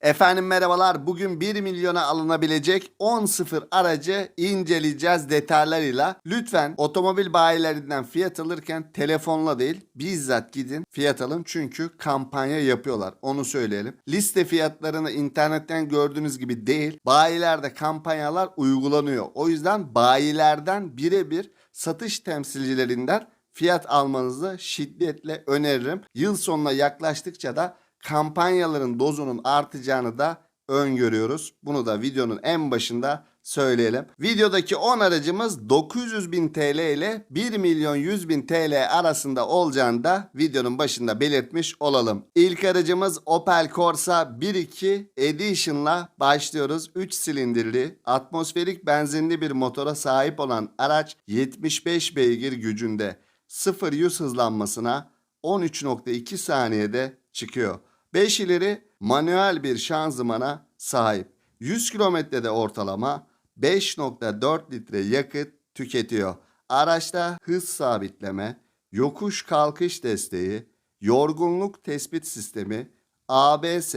Efendim merhabalar. Bugün 1 milyona alınabilecek 10.0 aracı inceleyeceğiz detaylarıyla. Lütfen otomobil bayilerinden fiyat alırken telefonla değil bizzat gidin fiyat alın. Çünkü kampanya yapıyorlar. Onu söyleyelim. Liste fiyatlarını internetten gördüğünüz gibi değil. Bayilerde kampanyalar uygulanıyor. O yüzden bayilerden birebir satış temsilcilerinden fiyat almanızı şiddetle öneririm. Yıl sonuna yaklaştıkça da kampanyaların dozunun artacağını da öngörüyoruz. Bunu da videonun en başında söyleyelim. Videodaki 10 aracımız 900 bin TL ile 1 milyon 100 bin TL arasında olacağını da videonun başında belirtmiş olalım. İlk aracımız Opel Corsa 1.2 Edition'la başlıyoruz. 3 silindirli atmosferik benzinli bir motora sahip olan araç 75 beygir gücünde 0-100 hızlanmasına 13.2 saniyede çıkıyor. 5 ileri manuel bir şanzımana sahip. 100 kilometrede ortalama 5.4 litre yakıt tüketiyor. Araçta hız sabitleme, yokuş kalkış desteği, yorgunluk tespit sistemi, ABS,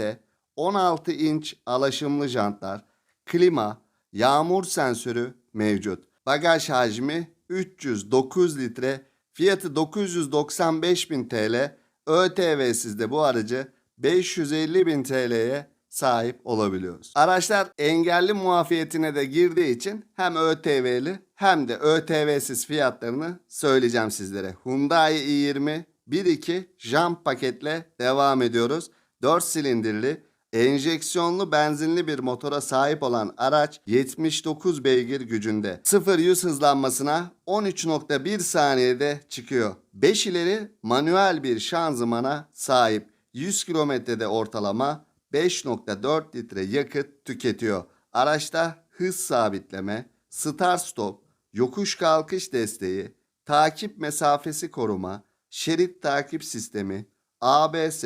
16 inç alaşımlı jantlar, klima, yağmur sensörü mevcut. Bagaj hacmi 309 litre, fiyatı 995 bin TL, ÖTV'siz de bu aracı 550 bin TL'ye sahip olabiliyoruz. Araçlar engelli muafiyetine de girdiği için hem ÖTV'li hem de ÖTV'siz fiyatlarını söyleyeceğim sizlere. Hyundai i20 1.2 jump paketle devam ediyoruz. 4 silindirli enjeksiyonlu benzinli bir motora sahip olan araç 79 beygir gücünde. 0-100 hızlanmasına 13.1 saniyede çıkıyor. 5 ileri manuel bir şanzımana sahip. 100 kilometrede ortalama 5.4 litre yakıt tüketiyor. Araçta hız sabitleme, start stop, yokuş kalkış desteği, takip mesafesi koruma, şerit takip sistemi, ABS,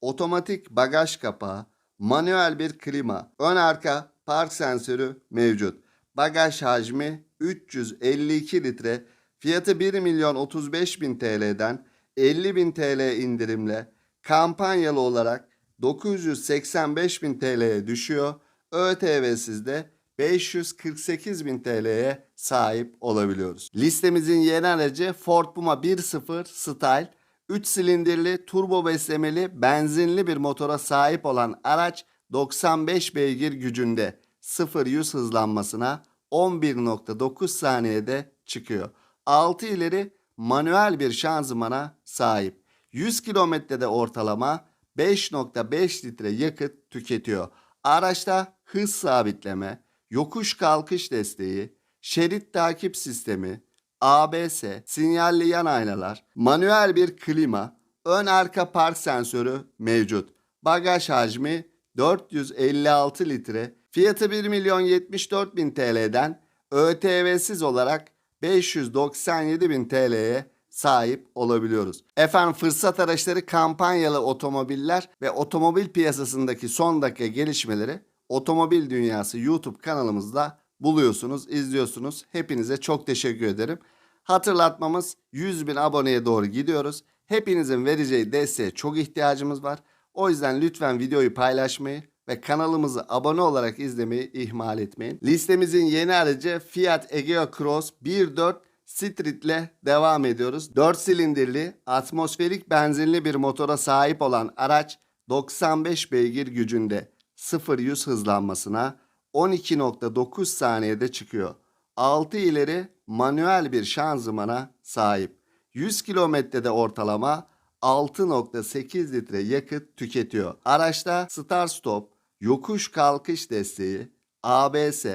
otomatik bagaj kapağı, manuel bir klima, ön arka park sensörü mevcut. Bagaj hacmi 352 litre, fiyatı 1 milyon 35 bin TL'den 50 bin TL indirimle kampanyalı olarak 985 bin TL'ye düşüyor. ÖTV'siz de 548 bin TL'ye sahip olabiliyoruz. Listemizin yeni aracı Ford Puma 1.0 Style. 3 silindirli, turbo beslemeli, benzinli bir motora sahip olan araç 95 beygir gücünde 0-100 hızlanmasına 11.9 saniyede çıkıyor. 6 ileri manuel bir şanzımana sahip. 100 kilometrede ortalama 5.5 litre yakıt tüketiyor. Araçta hız sabitleme, yokuş kalkış desteği, şerit takip sistemi, ABS, sinyalli yan aynalar, manuel bir klima, ön arka park sensörü mevcut. Bagaj hacmi 456 litre, fiyatı 1 milyon 74 bin TL'den ÖTV'siz olarak 597 bin TL'ye sahip olabiliyoruz. Efendim fırsat araçları kampanyalı otomobiller ve otomobil piyasasındaki son dakika gelişmeleri Otomobil Dünyası YouTube kanalımızda buluyorsunuz, izliyorsunuz. Hepinize çok teşekkür ederim. Hatırlatmamız 100 bin aboneye doğru gidiyoruz. Hepinizin vereceği desteğe çok ihtiyacımız var. O yüzden lütfen videoyu paylaşmayı ve kanalımızı abone olarak izlemeyi ihmal etmeyin. Listemizin yeni aracı Fiat Egea Cross 1.4 Street ile devam ediyoruz. 4 silindirli, atmosferik benzinli bir motora sahip olan araç 95 beygir gücünde 0-100 hızlanmasına 12.9 saniyede çıkıyor. 6 ileri manuel bir şanzımana sahip. 100 kilometrede ortalama 6.8 litre yakıt tüketiyor. Araçta start stop, yokuş kalkış desteği, ABS,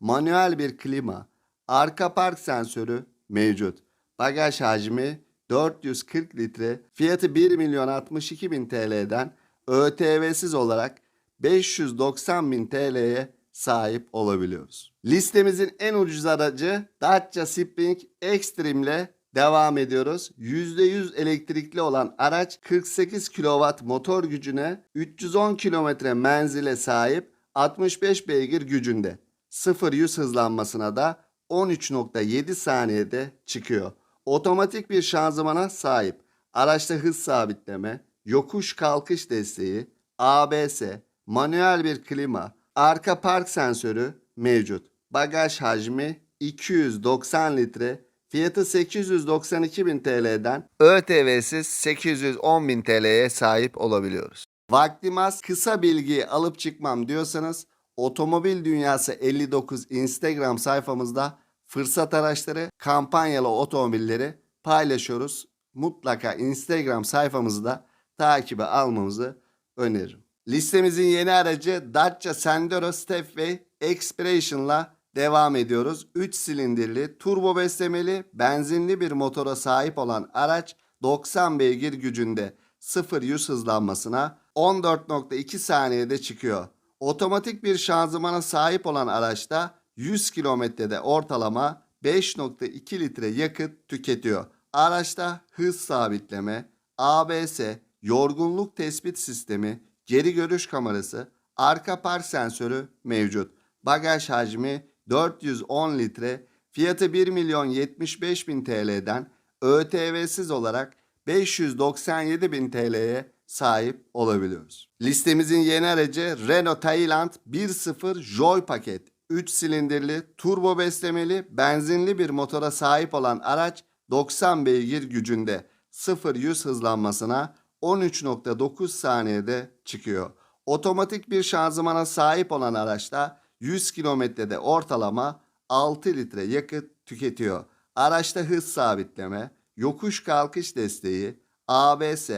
manuel bir klima, arka park sensörü mevcut. Bagaj hacmi 440 litre, fiyatı 1 milyon 62 bin TL'den ÖTV'siz olarak 590 bin TL'ye sahip olabiliyoruz. Listemizin en ucuz aracı Dacia Spring Extreme ile devam ediyoruz. %100 elektrikli olan araç 48 kW motor gücüne 310 km menzile sahip 65 beygir gücünde. 0-100 hızlanmasına da 13.7 saniyede çıkıyor. Otomatik bir şanzımana sahip. Araçta hız sabitleme, yokuş kalkış desteği, ABS, manuel bir klima, arka park sensörü mevcut. Bagaj hacmi 290 litre, fiyatı 892 bin TL'den ÖTV'siz 810 bin TL'ye sahip olabiliyoruz. Vaktim az kısa bilgiyi alıp çıkmam diyorsanız Otomobil Dünyası 59 Instagram sayfamızda fırsat araçları, kampanyalı otomobilleri paylaşıyoruz. Mutlaka Instagram sayfamızı da takibe almamızı öneririm. Listemizin yeni aracı Dacia Sandero Stepway Expression'la devam ediyoruz. 3 silindirli, turbo beslemeli, benzinli bir motora sahip olan araç 90 beygir gücünde 0-100 hızlanmasına 14.2 saniyede çıkıyor. Otomatik bir şanzımana sahip olan araçta 100 kilometrede ortalama 5.2 litre yakıt tüketiyor. Araçta hız sabitleme, ABS, yorgunluk tespit sistemi, geri görüş kamerası, arka park sensörü mevcut. Bagaj hacmi 410 litre, fiyatı 1 milyon 75 bin TL'den ÖTV'siz olarak 597 bin TL'ye sahip olabiliyoruz. Listemizin yeni aracı Renault Tayland 1.0 Joy paket. 3 silindirli, turbo beslemeli, benzinli bir motora sahip olan araç 90 beygir gücünde 0-100 hızlanmasına 13.9 saniyede çıkıyor. Otomatik bir şanzımana sahip olan araçta 100 kilometrede ortalama 6 litre yakıt tüketiyor. Araçta hız sabitleme, yokuş kalkış desteği, ABS,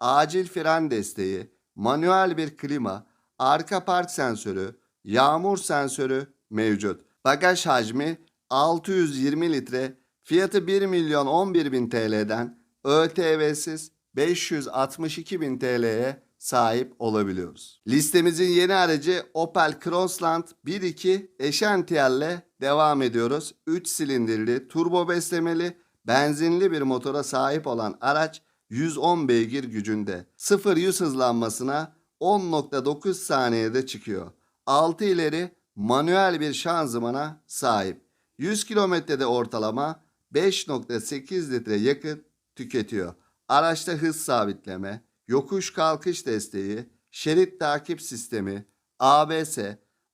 acil fren desteği, manuel bir klima, arka park sensörü, yağmur sensörü mevcut. Bagaj hacmi 620 litre, fiyatı 1 milyon 11 bin TL'den ÖTV'siz 562 bin TL'ye sahip olabiliyoruz. Listemizin yeni aracı Opel Crossland 1.2 eşantiyerle devam ediyoruz. 3 silindirli, turbo beslemeli, benzinli bir motora sahip olan araç 110 beygir gücünde. 0-100 hızlanmasına 10.9 saniyede çıkıyor. 6 ileri manuel bir şanzımana sahip. 100 kilometrede ortalama 5.8 litre yakıt tüketiyor. Araçta hız sabitleme, yokuş kalkış desteği, şerit takip sistemi, ABS,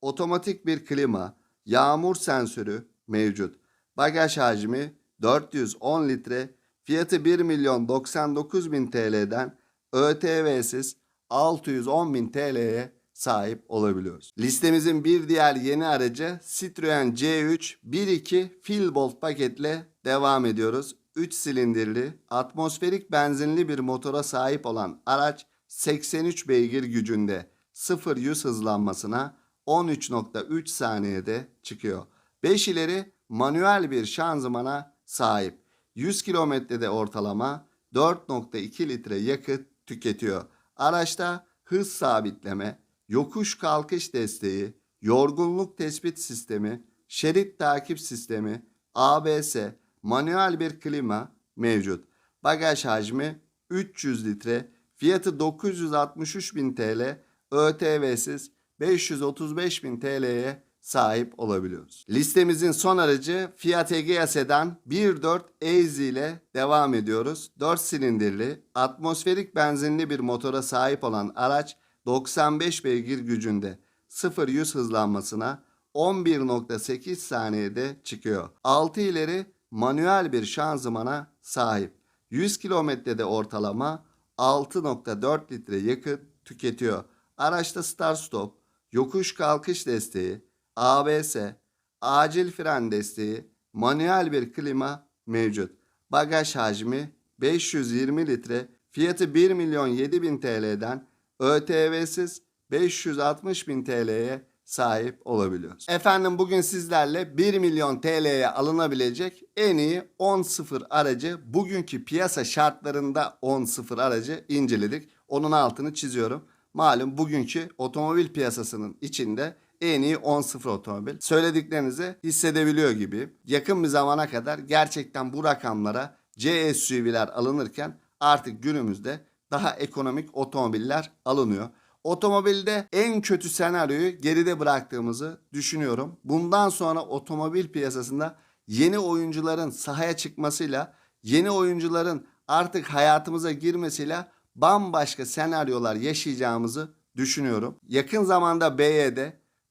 otomatik bir klima, yağmur sensörü mevcut. Bagaj hacmi 410 litre, fiyatı 1 milyon 99 bin TL'den ÖTV'siz 610 bin TL'ye sahip olabiliyoruz. Listemizin bir diğer yeni aracı Citroen C3 1.2 Filbolt paketle devam ediyoruz. 3 silindirli, atmosferik benzinli bir motora sahip olan araç 83 beygir gücünde 0-100 hızlanmasına 13.3 saniyede çıkıyor. 5 ileri manuel bir şanzımana sahip. 100 kilometrede ortalama 4.2 litre yakıt tüketiyor. Araçta hız sabitleme, yokuş kalkış desteği, yorgunluk tespit sistemi, şerit takip sistemi, ABS, manuel bir klima mevcut. Bagaj hacmi 300 litre, fiyatı 963 bin TL, ÖTV'siz 535 bin TL'ye sahip olabiliyoruz. Listemizin son aracı Fiat Egea Sedan 1.4 Easy ile devam ediyoruz. 4 silindirli, atmosferik benzinli bir motora sahip olan araç 95 beygir gücünde 0-100 hızlanmasına 11.8 saniyede çıkıyor. 6 ileri manuel bir şanzımana sahip. 100 kilometrede ortalama 6.4 litre yakıt tüketiyor. Araçta start stop, yokuş kalkış desteği, ABS, acil fren desteği, manuel bir klima mevcut. Bagaj hacmi 520 litre, fiyatı 1 milyon 7 bin TL'den ÖTV'siz 560 bin TL'ye sahip olabiliyoruz. Efendim bugün sizlerle 1 milyon TL'ye alınabilecek en iyi 10.0 aracı bugünkü piyasa şartlarında 10.0 aracı inceledik. Onun altını çiziyorum. Malum bugünkü otomobil piyasasının içinde en iyi 10.0 otomobil. Söylediklerinizi hissedebiliyor gibi. Yakın bir zamana kadar gerçekten bu rakamlara C SUV'ler alınırken artık günümüzde daha ekonomik otomobiller alınıyor. Otomobilde en kötü senaryoyu geride bıraktığımızı düşünüyorum. Bundan sonra otomobil piyasasında yeni oyuncuların sahaya çıkmasıyla, yeni oyuncuların artık hayatımıza girmesiyle bambaşka senaryolar yaşayacağımızı düşünüyorum. Yakın zamanda BYD,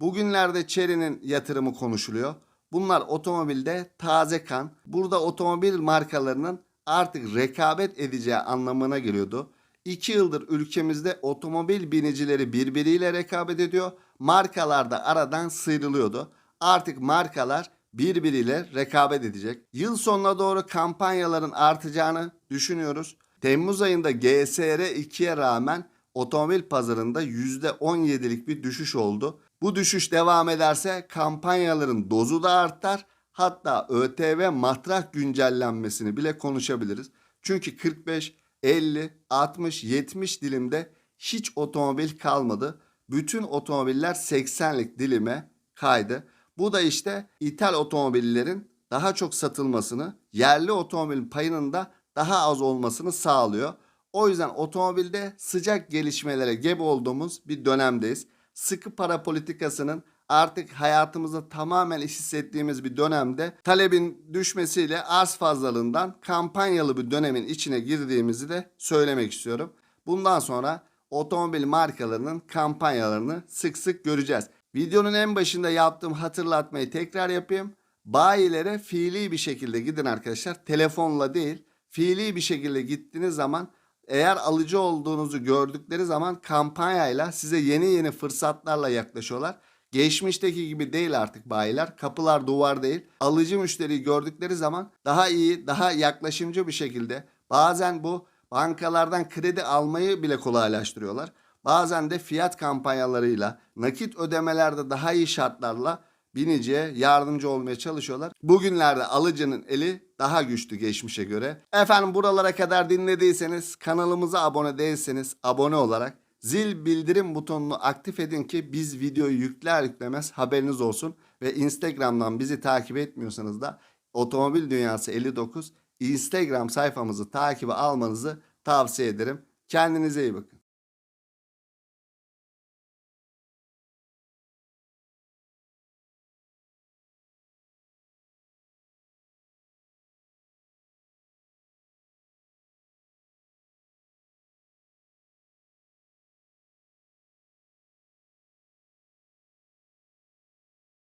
bugünlerde Chery'nin yatırımı konuşuluyor. Bunlar otomobilde taze kan. Burada otomobil markalarının artık rekabet edeceği anlamına geliyordu. 2 yıldır ülkemizde otomobil binicileri birbiriyle rekabet ediyor. Markalar da aradan sıyrılıyordu. Artık markalar birbiriyle rekabet edecek. Yıl sonuna doğru kampanyaların artacağını düşünüyoruz. Temmuz ayında GSR 2'ye rağmen otomobil pazarında %17'lik bir düşüş oldu. Bu düşüş devam ederse kampanyaların dozu da artar. Hatta ÖTV matrah güncellenmesini bile konuşabiliriz. Çünkü 45, 50, 60, 70 dilimde hiç otomobil kalmadı. Bütün otomobiller 80'lik dilime kaydı. Bu da işte ithal otomobillerin daha çok satılmasını, yerli otomobilin payının da daha az olmasını sağlıyor. O yüzden otomobilde sıcak gelişmelere gebe olduğumuz bir dönemdeyiz. Sıkı para politikasının artık hayatımızda tamamen hissettiğimiz bir dönemde talebin düşmesiyle arz fazlalığından kampanyalı bir dönemin içine girdiğimizi de söylemek istiyorum. Bundan sonra otomobil markalarının kampanyalarını sık sık göreceğiz. Videonun en başında yaptığım hatırlatmayı tekrar yapayım. Bayilere fiili bir şekilde gidin arkadaşlar. Telefonla değil, fiili bir şekilde gittiğiniz zaman eğer alıcı olduğunuzu gördükleri zaman kampanyayla size yeni yeni fırsatlarla yaklaşıyorlar. Geçmişteki gibi değil artık bayiler. Kapılar duvar değil. Alıcı müşteriyi gördükleri zaman daha iyi, daha yaklaşımcı bir şekilde bazen bu bankalardan kredi almayı bile kolaylaştırıyorlar. Bazen de fiyat kampanyalarıyla, nakit ödemelerde daha iyi şartlarla biniciye yardımcı olmaya çalışıyorlar. Bugünlerde alıcının eli daha güçlü geçmişe göre. Efendim buralara kadar dinlediyseniz kanalımıza abone değilseniz abone olarak zil bildirim butonunu aktif edin ki biz videoyu yükler yüklemez haberiniz olsun. Ve Instagram'dan bizi takip etmiyorsanız da Otomobil Dünyası 59 Instagram sayfamızı takibe almanızı tavsiye ederim. Kendinize iyi bakın.